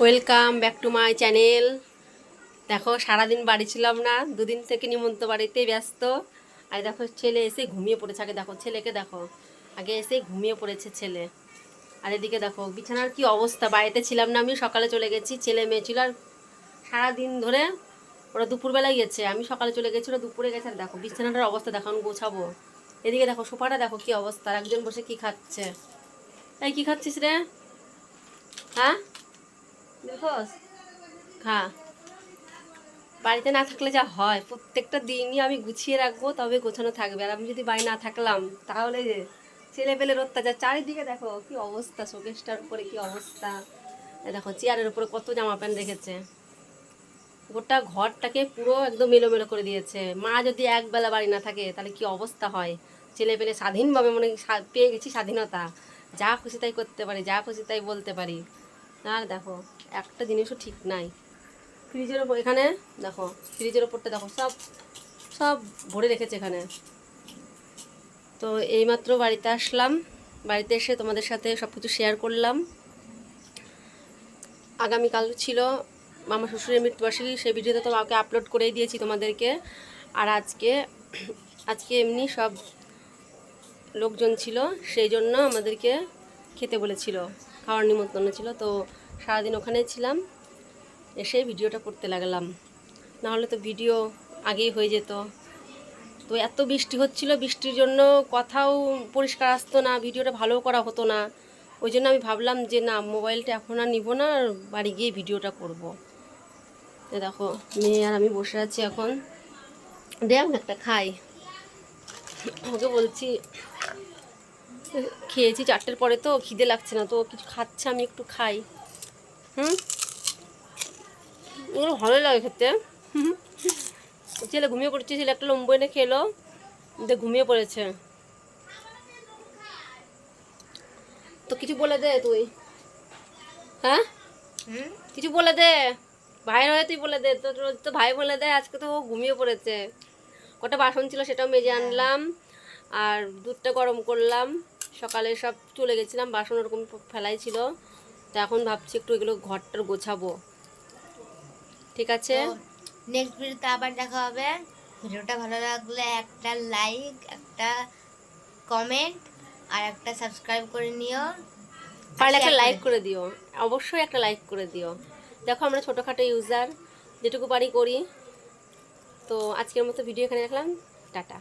Welcome back to my channel দেখো, সারাদিন বাড়ি ছিলাম না, দুদিন থেকে নিমন্ত বাড়িতে ব্যস্ত। আর দেখো, ছেলে এসে ঘুমিয়ে পড়েছে। আগে দেখো, ছেলেকে দেখো। আগে এসে ঘুমিয়ে পড়েছে ছেলে। আর এদিকে দেখো, বিছানার কি অবস্থা? বাড়িতে ছিলাম না আমি, সকালে চলে গেছি, ছেলে মেয়ে ছিল। আর সারাদিন ধরে ওরা দুপুরবেলায় গেছে। আমি সকালে চলে গেছি, ওরা দুপুরে গেছে। আর দেখো, বিছানাটার অবস্থা দেখো গোছাবো। এদিকে দেখো, সোফাটা দেখো কি অবস্থা। একজন বসে কি খাচ্ছে? এই কি খাচ্ছিস রে? হ্যাঁ? দেখোস? খা বাড়িতে না থাকলে যা হয়, প্রত্যেকটা দিনই আমি গুছিয়ে রাখব, তবে গোছানো থাকবে। আর আমি যদি বাড়ি না থাকলাম, তাহলে যে ছেলে পেলের অত্যাচার, চারিদিকে দেখো কি অবস্থা, শোকেসটার উপরে কি অবস্থা। দেখো, চেয়ারের উপরে কত জামা প্যান্ট রেখেছে গোটা ঘরটাকে পুরো একদম এলোমেলো করে দিয়েছে। মা যদি একবেলা বাড়ি না থাকে, তাহলে কি অবস্থা হয়? ছেলে পেলে স্বাধীনভাবে মনে হয় পেয়ে গেছি স্বাধীনতা। যা খুশি তাই করতে পারি, যা খুশি তাই বলতে পারি। আর দেখো, একটা জিনিসও ঠিক নাই। ফ্রিজের ওপর, এখানে দেখো, ফ্রিজের ওপরটা দেখো, সব সব ভরে রেখেছে এখানে। তো এইমাত্র বাড়িতে আসলাম। বাড়িতে এসে তোমাদের সাথে সব কিছু শেয়ার করলাম। আগামীকাল ছিল মামা শ্বশুরের মৃত্যুবার্ষিকী, সেই ভিডিওতে তো আমাকে আপলোড করেই দিয়েছি তোমাদেরকে। আর আজকে আজকে এমনি সব লোকজন ছিল, সেই জন্য আমাদেরকে খেতে বলেছিল, খাওয়ার নিমন্ত্রণ ছিল, তো সারাদিন ওখানে ছিলাম। এসে ভিডিওটা করতে লাগলাম। নাহলে তো ভিডিও আগেই হয়ে যেত। তো এত বৃষ্টি হচ্ছিল, বৃষ্টির জন্য কথাও পরিষ্কার আসতো না, ভিডিওটা ভালো করা হতো না। ওই জন্য আমি ভাবলাম যে, না, মোবাইলটা এখন আর নিব না, আর বাড়ি গিয়ে ভিডিওটা করব। দেখো, মেয়ে আর আমি বসে আছি এখন। দেখ একটা খাই। ওকে বলছি খেয়েছি চারটের পরে তো খিদে লাগছে না তো কিছু খাচ্ছে আমি একটু খাই। হুম? এগুলো ভালোই লাগে খেতে। ছেলে ঘুমিয়ে পড়েছে ছেলে একটা লম্বু এনে খেলো দিয়ে ঘুমিয়ে পড়েছে। তো কিছু বলে দে তুই। হ্যাঁ? কিছু বলে দে। ভাইয়ের হয়ে তুই বলে দে তো রোজ তো ভাই বলে দেয় আজকে তো ও ঘুমিয়ে পড়েছে। কটা বাসন ছিল সেটাও মেজে আনলাম আর দুধটা গরম করলাম। সকালে সব চলে গেছিলাম বাসন ওরকম ফেলাই ছিল। তো এখন ভাবছি একটু এগুলো ঘরটার গোছাবো। ঠিক আছে? নেক্সট ভিডিওতে আবার দেখা হবে। ভিডিওটা ভালো লাগলে একটা লাইক একটা কমেন্ট আর একটা সাবস্ক্রাইব করে নিও। পারলে একটা লাইক করে দিও। অবশ্যই একটা লাইক করে দিও। দেখো আমরা ছোটোখাটো ইউজার যেটুকু পারি করি। তো আজকের মতো ভিডিও এখানে রাখলাম। টাটা।